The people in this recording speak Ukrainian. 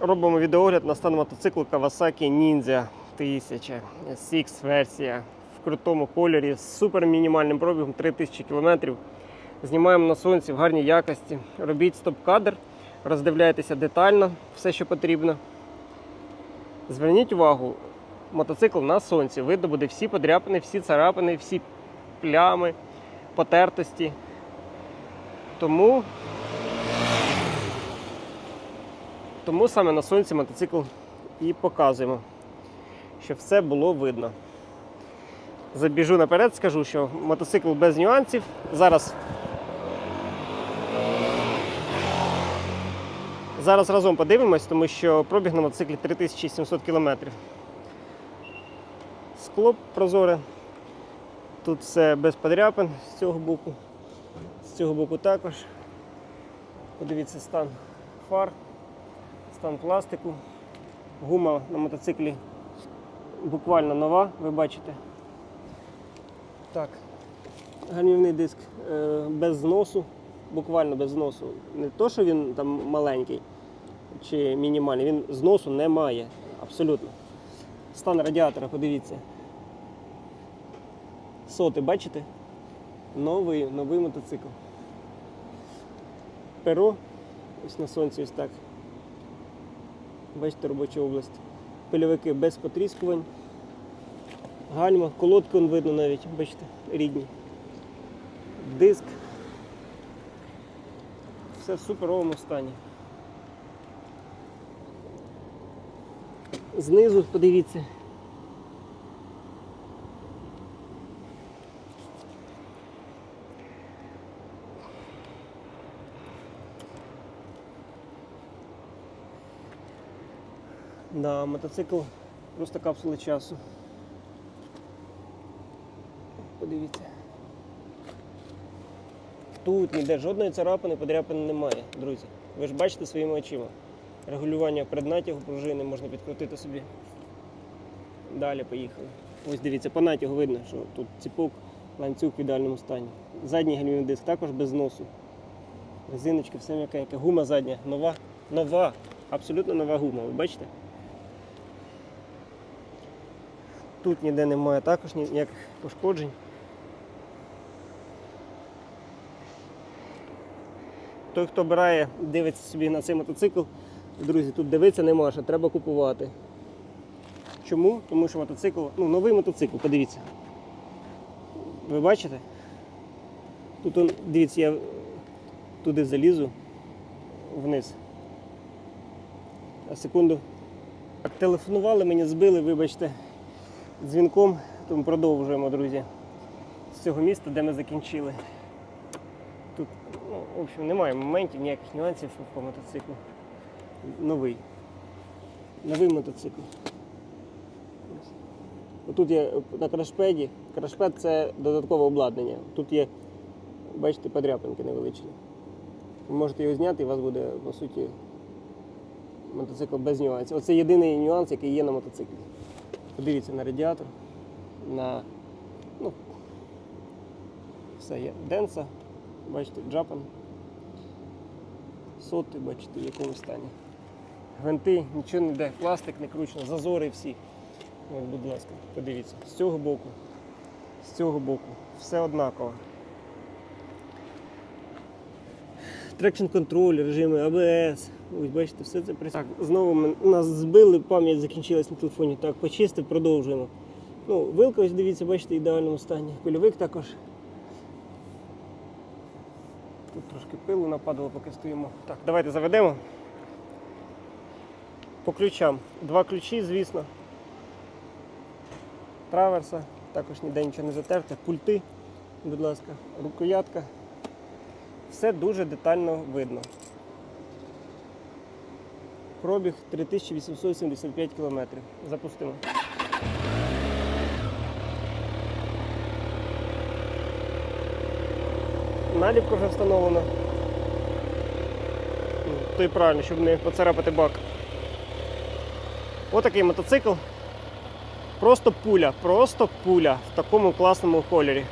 Робимо відеогляд на стан мотоциклу Kawasaki Ninja 1000 6 версія в крутому кольорі з супер мінімальним пробігом 3000 км. Знімаємо на сонці в гарній якості. Робіть стоп-кадр, роздивляйтеся детально все, що потрібно. Зверніть увагу, мотоцикл на сонці. Видно буде всі подряпини, всі царапини, всі плями, потертості. Тому Тому саме на сонці мотоцикл і показуємо, щоб все було видно. Забіжу наперед, скажу, що мотоцикл без нюансів. Зараз Зараз разом подивимось, тому що пробіг на мотоциклі 3700 км. Скло прозоре. Тут все без подряпин з цього боку. З цього боку також. Подивіться стан фар стан пластику. Гума на мотоциклі буквально нова, ви бачите. Так, гальмівний диск е, без зносу, буквально без зносу. Не то, що він там маленький чи мінімальний, він зносу не має. Абсолютно. Стан радіатора, подивіться. Соти, бачите? Новий, новий мотоцикл. Перо, ось на сонці ось так. Бачите робочу область. Пильовики без потріскувань. Гальма, колодки видно навіть, бачите, рідні. Диск. Все в суперовому стані. Знизу подивіться. Да, мотоцикл просто капсули часу. Подивіться. Тут ніде жодної царапини, подряпини немає, друзі. Ви ж бачите своїми очима. Регулювання преднатягу пружини можна підкрутити собі. Далі поїхали. Ось дивіться, по натягу видно, що тут ціпок, ланцюг в ідеальному стані. Задній гальмівний диск також без носу. Резиночки, все м'якеньке. Гума задня, нова, нова, абсолютно нова гума, ви бачите? Тут ніде немає також ніяких пошкоджень. Той, хто обирає, дивиться собі на цей мотоцикл, друзі, тут дивитися нема, що треба купувати. Чому? Тому що мотоцикл, ну, новий мотоцикл, подивіться. Ви бачите? Тут он, дивіться, я туди залізу вниз. А секунду. Телефонували, мені збили, вибачте дзвінком, тому продовжуємо, друзі, з цього міста, де ми закінчили. Тут, ну, в общем, немає моментів, ніяких нюансів по мотоциклу. Новий. Новий мотоцикл. Отут є на крашпеді. Крашпед це додаткове обладнання. Тут є, бачите, подряпинки невеличкі. Ви можете його зняти і у вас буде, по суті, мотоцикл без нюансів. Оце єдиний нюанс, який є на мотоциклі. Подивіться на радіатор, на ну, все є. Денса, бачите, джапан. Соти, бачите, в якому стані. Гвинти, нічого не йде, пластик не кручено, зазори всі. От, будь ласка, подивіться, з цього боку, з цього боку, все однаково. Трекшн контроль, режими АБС. Ось бачите, все це працює. Так, знову ми, нас збили, пам'ять закінчилась на телефоні. Так, почистив, продовжуємо. Ну, вилка, ось дивіться, бачите, в ідеальному стані. Пильовик також. Тут трошки пилу нападало, поки стоїмо. Так, давайте заведемо. По ключам. Два ключі, звісно. Траверса, також ніде нічого не затерте. Пульти, будь ласка, рукоятка. Все дуже детально видно. Пробіг 3875 км. Запустимо. Наліпка вже встановлена. Ну, То й правильно, щоб не поцарапати бак. Отакий мотоцикл. Просто пуля, просто пуля в такому класному кольорі.